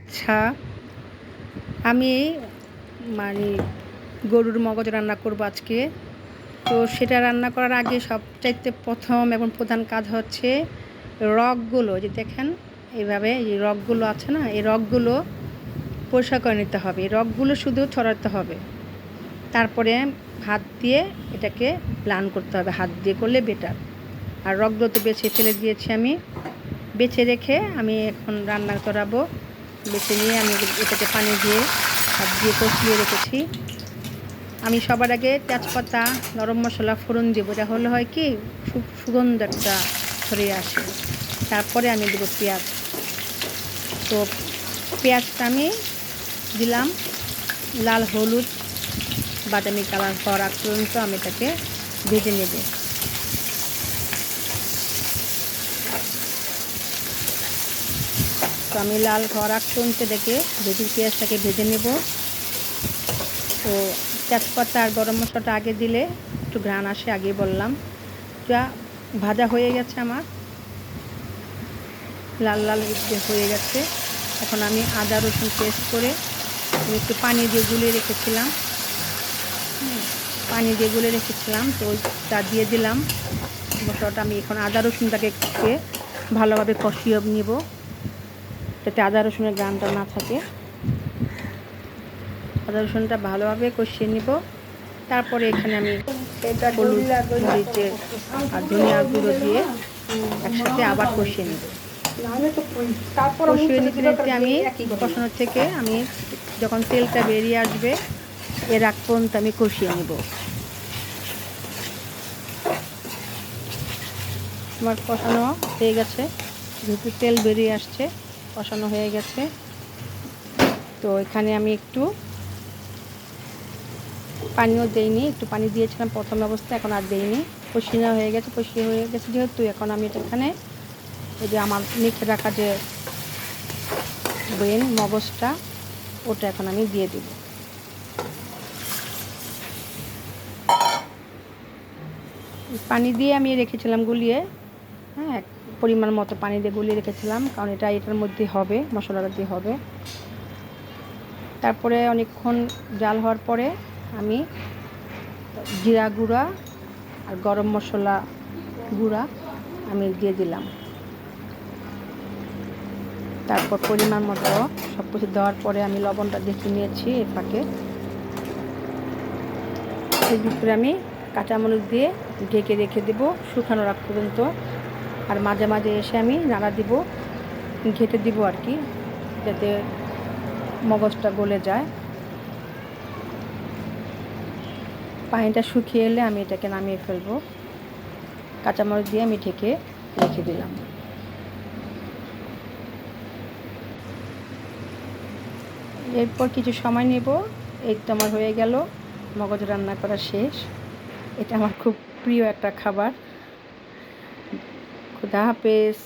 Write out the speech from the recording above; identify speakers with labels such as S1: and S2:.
S1: আচ্ছা আমি মানে গরুর মগজ রান্না করব আজকে। তো সেটা রান্না করার আগে সবচাইতে প্রথম এবং প্রধান কাজ হচ্ছে রগগুলো যে দেখেন এইভাবে এই রগগুলো আছে না, এই রগগুলো পরিষ্কার করে নিতে হবে। এই রগগুলো শুধু ছড়াতে হবে। তারপরে হাত দিয়ে এটাকে প্লান করতে হবে, হাত দিয়ে করলে বেটার। আর রগগুলো তো বেছে ফেলে দিয়েছি আমি। বেছে রেখে আমি এখন রান্না করাবো। বেছে নিয়ে আমি এটাকে পানি দিয়ে হাত দিয়ে কষিয়ে রেখেছি। আমি সবার আগে তেজপাতা গরম মশলা, ফোড়ন দেবো। এটা হলে হয় কি সুগন্ধ একটা ছড়িয়ে আসে। তারপরে আমি দেবো পেঁয়াজ। তো পেঁয়াজটা আমি দিলাম। লাল হলুদ বাদামি কালার হওয়ার আগ পর্যন্ত আমি এটাকে ভেজে নেব। তো আমি লাল হওয়ার আগ পর্যন্ত এটাকে ভেজে পেঁয়াজটাকে ভেজে নেব। তো তেজপাতা আর গরম মশলাটা আগে দিলে একটু ঘ্রাণ আসে আগে বললাম। যা ভাজা হয়ে গেছে আমার। লাল লাল হয়ে গেছে। এখন আমি আদা, রসুন পেস্ট করে আমি একটু পানি দিয়ে গুলে রেখেছিলাম। পানি দিয়ে গুলে রেখেছিলাম, তো ওইটা দিয়ে দিলাম। মশলাটা আমি এখন আদা, রসুনটাকে ভালোভাবে কষিয়ে নিব। যাতে আদা রসুনের গ্রামটা না থাকে। আদা রসুনটা ভালোভাবে কষিয়ে নিব। তারপরে এখানে আমি আর ধনিয়া গুঁড়ো দিয়ে একসাথে আবার কষিয়ে নেব। কষিয়ে নিতে নিতে আমি কষানোর থেকে আমি যখন তেলটা বেরিয়ে আসবে, এর আগ পর্যন্ত আমি কষিয়ে নেব। আমার কষানো হয়ে গেছে। যেহেতু তেল বেরিয়ে আসছে কষানো হয়ে গেছে। তো এখানে আমি একটু পানিও দেইনি, একটু পানি দিয়েছিলাম প্রথম অবস্থা এখন আর দেইনি। কষিয়ে হয়ে গেছে কষিয়ে হয়ে গেছে যেহেতু, এখন আমি এটা এখানে এই যে আমার মেখে রাখা যে ব্রেন মগজটা, ওটা এখন আমি দিয়ে দিব। পানি দিয়ে আমি রেখেছিলাম গুলিয়ে হ্যাঁ পরিমাণ মতো পানি দিয়ে গুলিয়ে রেখেছিলাম, কারণ এটা এটার মধ্যে হবে, মশলাটা দিয়ে হবে। তারপরে অনেকক্ষণ জাল হওয়ার পরে আমি জিরা গুঁড়া আর গরম মশলা গুঁড়া আমি দিয়ে দিলাম। তারপর পরিমাণ মতো সব কিছু দেওয়ার পরে আমি লবণটা দেখে নিয়েছি এর ফাঁকে। এর ভিতরে আমি কাঁচামরিচ দিয়ে ঢেকে রেখে দেবো শুকানো রাখ পর্যন্ত। আর মাঝে মাঝে এসে আমি নাড়া দিব, ঘেটে দিব আর কি, যাতে মগজটা গলে যায়। পানিটা শুকিয়ে এলে আমি এটাকে নামিয়ে ফেলব। কাঁচামরিচ দিয়ে আমি ঢেকে রেখে দিলাম। এরপর কিছু সময় নেব। এই তো আমার হয়ে গেল। মগজ রান্না করা শেষ। এটা আমার খুব প্রিয় একটা খাবার। খুদা হাফেজ।